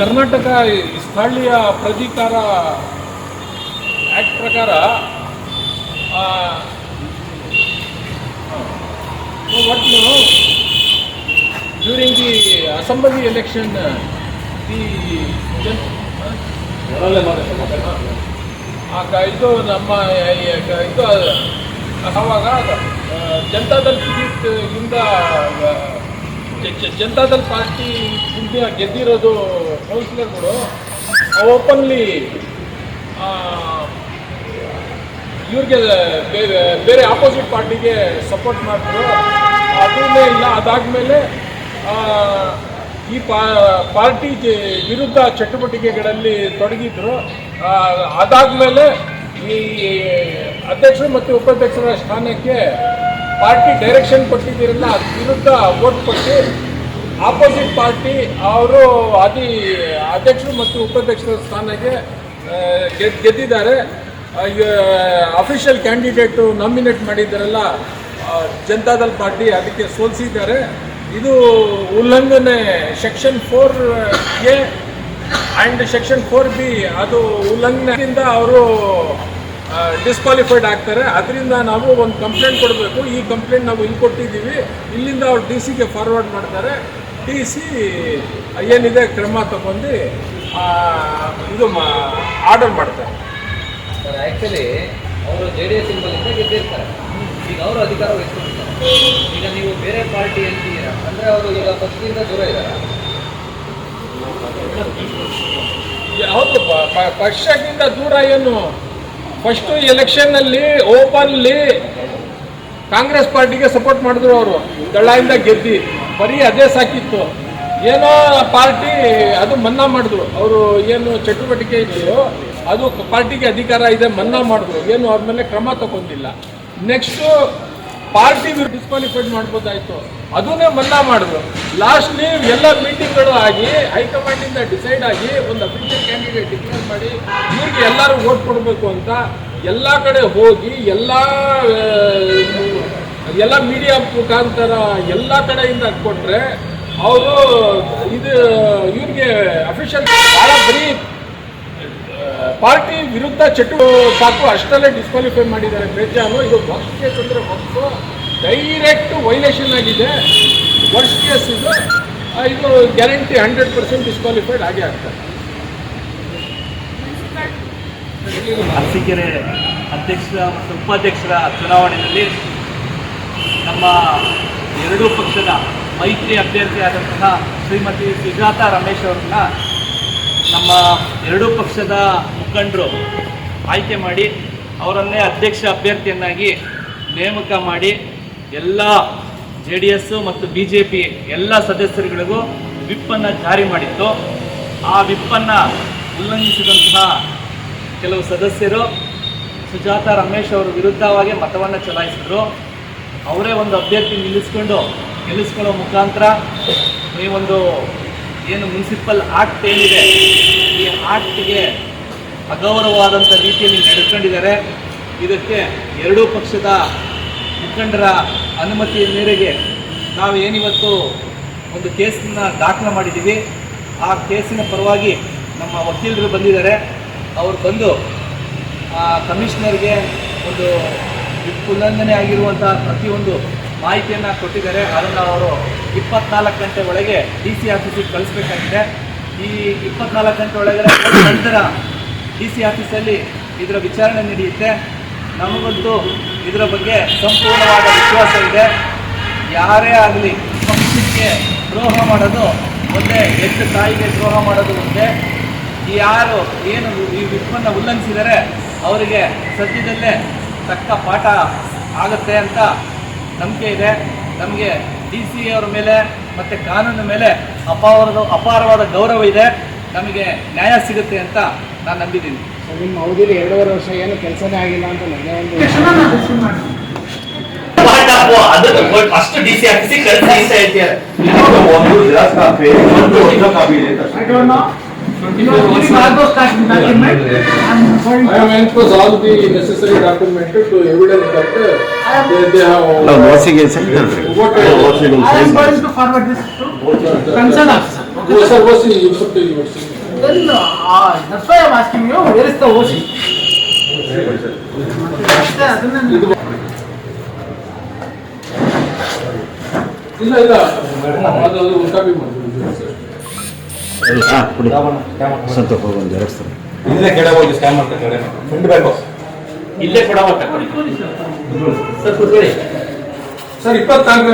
ಕರ್ನಾಟಕ ಸ್ಥಳೀಯ ಪ್ರಾಧಿಕಾರ ಆ್ಯಕ್ಟ್ ಪ್ರಕಾರ ಒಟ್ಟು during the assembly election the ಆಗ ಇದು ನಮ್ಮ ಇದು ಆವಾಗ ಜನತಾದಲ್ ಜನತಾದಳ್ ಟಿಕೆಟ್ ಇಂದ ಆ, ಜ- ಜ- ಜನತಾದಳ್ ಪಾರ್ಟಿ ಇಂಡಿಯಾ ಗೆದ್ದಿರೋದು ಕೌನ್ಸಿಲರ್ಗಳು ಓಪನ್ಲಿ ಇವ್ರಿಗೆ ಬೇರೆ- ಬೇರೆ ಆಪೋಸಿಟ್ ಪಾರ್ಟಿಗೆ ಸಪೋರ್ಟ್ ಮಾಡಿದ್ರು ಅದನ್ನೇ ಇಲ್ಲ. ಅದಾದಮೇಲೆ ಈ ಪಾರ್ಟಿ ವಿರುದ್ಧ ಚಟುವಟಿಕೆಗಳಲ್ಲಿ ತೊಡಗಿದ್ರು. ಅದಾದಮೇಲೆ ಈ ಅಧ್ಯಕ್ಷರು ಮತ್ತು ಉಪಾಧ್ಯಕ್ಷರ ಸ್ಥಾನಕ್ಕೆ ಪಾರ್ಟಿ ಡೈರೆಕ್ಷನ್ ಕೊಟ್ಟಿದ್ದೀರಲ್ಲ ವಿರುದ್ಧ ವೋಟ್ ಕೊಟ್ಟು ಆಪೋಸಿಟ್ ಪಾರ್ಟಿ ಅವರು ಅದಿ ಅಧ್ಯಕ್ಷರು ಮತ್ತು ಉಪಾಧ್ಯಕ್ಷರ ಸ್ಥಾನಕ್ಕೆ ಗೆದ್- ಗೆದ್ದಿದ್ದಾರೆ. ಅಫಿಷಿಯಲ್ ಕ್ಯಾಂಡಿಡೇಟು ನಾಮಿನೇಟ್ ಮಾಡಿದ್ದಾರಲ್ಲ ಜನತಾದಲ್ ಪಾರ್ಟಿ, ಅದಕ್ಕೆ ಸೋಲಿಸಿದ್ದಾರೆ. ಇದು ಉಲ್ಲಂಘನೆ section four A and section four B, ಅದು ಉಲ್ಲಂಘನೆಯಿಂದ ಅವರು ಡಿಸ್ಕ್ವಾಲಿಫೈಡ್ ಆಗ್ತಾರೆ. ಅದರಿಂದ ನಾವು ಒಂದು ಕಂಪ್ಲೇಂಟ್ ಕೊಡಬೇಕು. ಈ ಕಂಪ್ಲೇಂಟ್ ನಾವು ಇಲ್ಲಿ ಕೊಟ್ಟಿದ್ದೀವಿ. ಇಲ್ಲಿಂದ ಅವ್ರು ಡಿ ಸಿಗೆ ಫಾರ್ವರ್ಡ್ ಮಾಡ್ತಾರೆ. ಡಿ ಸಿ ಏನಿದೆ ಕ್ರಮ ತಗೊಂಡು ಇದು ಆರ್ಡರ್ ಮಾಡ್ತಾರೆ. ಸರ್ ಆ್ಯಕ್ಚುಲಿ ಅವರು ಜೆ ಡಿ ಎಸ್ ಸಿಂಬಲಿಂದ ಗೆದ್ದಿರ್ತಾರೆ. ಈಗ ಅವರು ಅಧಿಕಾರ ವಹಿಸ್ಕೊಂಡಿರ್ತಾರೆ ಈಗ ನೀವು ಬೇರೆ ಪಾರ್ಟಿ ಅಂತೀರಾ? ಅಂದರೆ ಅವರು ಈಗ ಪಕ್ಷದಿಂದ ದೂರ ಇದ್ದಾರೆ? ಹೌದು ಪಕ್ಷದಿಂದ ಪಕ್ಷಕ್ಕಿಂತ ದೂರ ಏನು? ಫಸ್ಟು ಎಲೆಕ್ಷನ್ನಲ್ಲಿ ಓಪನ್ಲಿ ಕಾಂಗ್ರೆಸ್ ಪಾರ್ಟಿಗೆ ಸಪೋರ್ಟ್ ಮಾಡಿದ್ರು ಅವರು. ದಳ್ಳಾಯಿಂದ ಗೆದ್ದಿ. ಬರೀ ಅದೇ ಸಾಕಿತ್ತು. ಏನೋ ಪಾರ್ಟಿ, ಅದು ಮನ್ನಾ ಮಾಡಿದ್ರು. ಅವರು ಏನು ಚಟುವಟಿಕೆ ಇದೆಯೋ, ಅದು ಪಾರ್ಟಿಗೆ ಅಧಿಕಾರ ಇದೆ, ಮನ್ನಾ ಮಾಡಿದ್ರು. ಏನು ಅವ್ರ ಮೇಲೆ ಕ್ರಮ ತಗೊಂಡಿಲ್ಲ. ನೆಕ್ಸ್ಟು ಪಾರ್ಟಿ ಡಿಸ್ಕ್ವಾಲಿಫೈಡ್ ಮಾಡ್ಬೋದಾಯ್ತು. ಅದನ್ನೇ ಮನ್ನಾ ಮಾಡಿದ್ರು. ಲಾಸ್ಟ್ಲಿ ಎಲ್ಲ ಮೀಟಿಂಗ್ಗಳು ಆಗಿ ಹೈಕಮಾಂಡಿಂದ ಡಿಸೈಡ್ ಆಗಿ ಒಂದು ಅಫಿಷಿಯಲ್ ಕ್ಯಾಂಡಿಡೇಟ್ ಡಿಕ್ಲೇರ್ ಮಾಡಿ, ಇವ್ರಿಗೆ ಎಲ್ಲರೂ ವೋಟ್ ಕೊಡಬೇಕು ಅಂತ ಎಲ್ಲ ಕಡೆ ಹೋಗಿ, ಎಲ್ಲ ಎಲ್ಲ ಮೀಡಿಯಾ ಮುಖಾಂತರ ಎಲ್ಲ ಕಡೆಯಿಂದ ಕೊಟ್ಟರೆ ಅವರು ಇದು, ಇವ್ರಿಗೆ ಅಫಿಷಿಯಲ್ ಭಾಳ ಬರೀ ಪಾರ್ಟಿ ವಿರುದ್ಧ ಚಟು ಸಾಕು. ಅಷ್ಟರಲ್ಲೇ ಡಿಸ್ಕ್ವಾಲಿಫೈ ಮಾಡಿದ್ದಾರೆ ಬೇಜಾನು ಇದು ವರ್ಸ್ಟ್ ಕೇಸ್ ಅಂದರೆ ಹೊತ್ತು ಡೈರೆಕ್ಟ್ ವೈಲೇಷನ್ ಆಗಿದೆ. ವರ್ಸ್ಟ್ ಕೇಸ್ ಇದು. ಇದು ಗ್ಯಾರಂಟಿ ಹಂಡ್ರೆಡ್ ಪರ್ಸೆಂಟ್ ಡಿಸ್ಕ್ವಾಲಿಫೈಡ್ ಆಗೇ ಆಗ್ತದೆ. ಅರಸೀಕೆರೆ ಅಧ್ಯಕ್ಷರ ಮತ್ತು ಉಪಾಧ್ಯಕ್ಷರ ಚುನಾವಣೆಯಲ್ಲಿ ನಮ್ಮ ಎರಡೂ ಪಕ್ಷದ ಮೈತ್ರಿ ಅಭ್ಯರ್ಥಿಯಾದಂತಹ ಶ್ರೀಮತಿ ಸುಜಾತ ರಮೇಶ್ ಅವರನ್ನ ನಮ್ಮ ಎರಡೂ ಪಕ್ಷದ ಮುಖಂಡರು ಆಯ್ಕೆ ಮಾಡಿ ಅವರನ್ನೇ ಅಧ್ಯಕ್ಷ ಅಭ್ಯರ್ಥಿಯನ್ನಾಗಿ ನೇಮಕ ಮಾಡಿ ಎಲ್ಲ ಜೆ ಡಿ ಎಸ್ಸು ಮತ್ತು ಬಿ ಜೆ ಪಿ ಎಲ್ಲ ಸದಸ್ಯರುಗಳಿಗೂ ವಿಪ್ಪನ್ನು ಜಾರಿ ಮಾಡಿತ್ತು. ಆ ವಿಪ್ಪನ್ನು ಉಲ್ಲಂಘಿಸಿದಂತಹ ಕೆಲವು ಸದಸ್ಯರು ಸುಜಾತ ರಮೇಶ್ ಅವರ ವಿರುದ್ಧವಾಗಿ ಮತವನ್ನು ಚಲಾಯಿಸಿದ್ರು. ಅವರೇ ಒಂದು ಅಭ್ಯರ್ಥಿ ನಿಲ್ಲಿಸ್ಕೊಂಡು ಗೆಲ್ಲಿಸ್ಕೊಳ್ಳೋ ಮುಖಾಂತರ ಈ ಒಂದು ಏನು ಮುನ್ಸಿಪಲ್ ಆಕ್ಟ್ ಏನಿದೆ, ಈ ಆಕ್ಟ್ಗೆ ಅಗೌರವವಾದಂಥ ರೀತಿಯಲ್ಲಿ ನಡ್ಕೊಂಡಿದ್ದಾರೆ. ಇದಕ್ಕೆ ಎರಡೂ ಪಕ್ಷದ ಮುಖಂಡರ ಅನುಮತಿಯ ಮೇರೆಗೆ ನಾವು ಏನಿವತ್ತು ಒಂದು ಕೇಸನ್ನ ದಾಖಲು ಮಾಡಿದ್ದೀವಿ. ಆ ಕೇಸಿನ ಪರವಾಗಿ ನಮ್ಮ ವಕೀಲರು ಬಂದಿದ್ದಾರೆ. ಅವ್ರು ಬಂದು ಕಮಿಷನರ್ಗೆ ಒಂದು ಉಲ್ಲಂಘನೆ ಆಗಿರುವಂತಹ ಪ್ರತಿಯೊಂದು ಮಾಹಿತಿಯನ್ನು ಕೊಟ್ಟಿದ್ದಾರೆ. ಅದನ್ನು ಅವರು ಇಪ್ಪತ್ನಾಲ್ಕು ಗಂಟೆ ಒಳಗೆ ಡಿ ಸಿ ಆಫೀಸಿಗೆ ಕಳಿಸ್ಬೇಕಾಗಿದೆ. ಈ ಇಪ್ಪತ್ನಾಲ್ಕು ಗಂಟೆ ಒಳಗಡೆ ನಂತರ ಡಿ ಸಿ ಆಫೀಸಲ್ಲಿ ಇದರ ವಿಚಾರಣೆ ನಡೆಯುತ್ತೆ. ನಮಗಂತೂ ಇದರ ಬಗ್ಗೆ ಸಂಪೂರ್ಣವಾದ ವಿಶ್ವಾಸ ಇದೆ. ಯಾರೇ ಆಗಲಿ ಪಕ್ಷಕ್ಕೆ ದ್ರೋಹ ಮಾಡೋದು ಒಂದೇ ಎಷ್ಟು ತಾಯಿಗೆ ದ್ರೋಹ ಮಾಡೋದು ಒಂದೇ. ಯಾರು ಏನು ಈ ವಿಪ್ಪನ್ನು ಉಲ್ಲಂಘಿಸಿದರೆ ಅವರಿಗೆ ಸದ್ಯದಲ್ಲೇ ತಕ್ಕ ಪಾಠ ಆಗುತ್ತೆ ಅಂತ ನಂಬಿಕೆ ಇದೆ. ನಮಗೆ ಡಿ ಸಿ ಅವರ ಮೇಲೆ ಮತ್ತು ಕಾನೂನು ಮೇಲೆ ಅಪಾರದ ಅಪಾರವಾದ ಗೌರವ ಇದೆ. ನಮಗೆ ನ್ಯಾಯ ಸಿಗುತ್ತೆ ಅಂತ ನಾನು ನಂಬಿದ್ದೀನಿ. ನಿಮ್ಮ ಅವಧಿಯಲ್ಲಿ ಎರಡೂವರೆ ವರ್ಷ ಏನು ಕೆಲಸನೇ ಆಗಿಲ್ಲ ಅಂತ ನನಗೆ ಒಂದು ಅಷ್ಟು ಫಸ್ಟ್ ಡಿ ಸಿ ಅಂತ ಹೇಳ್ತಾರೆ ಒಂದು You know, during August that document, I'm going I mean, it was all the necessary documented to evidence that uh, they, they have. Uh, No, voting is interpreted. What, uh, I am going to forward this to concerned officer. Okay, sir? sir, what's the use of the university? Then, uh, that's why I'm asking you, where is the OC? Yeah, ಅದನ್ನ ಇದು ಇಲ್ಲ ಇಲ್ಲ ಅದು copy ಮಾಡಿ ಸರಿ ಹಾಂ ಕೊಡಿ. ಸಂತೋಷ ಒಂದು ಜೆರಾಕ್ಸ್ ಇಲ್ಲೇ ಕೆಳಗೆ ಹೋಗಿ ಸ್ಕ್ಯಾನ್ ಫ್ರೆಂಡ್ ಇಲ್ಲೇ ಕೊಡೋ. ಸರ್ ಕೂತ್ಕೊಳ್ಳಿ. ಸರ್ ಇಪ್ಪತ್ನಾಲ್ಕು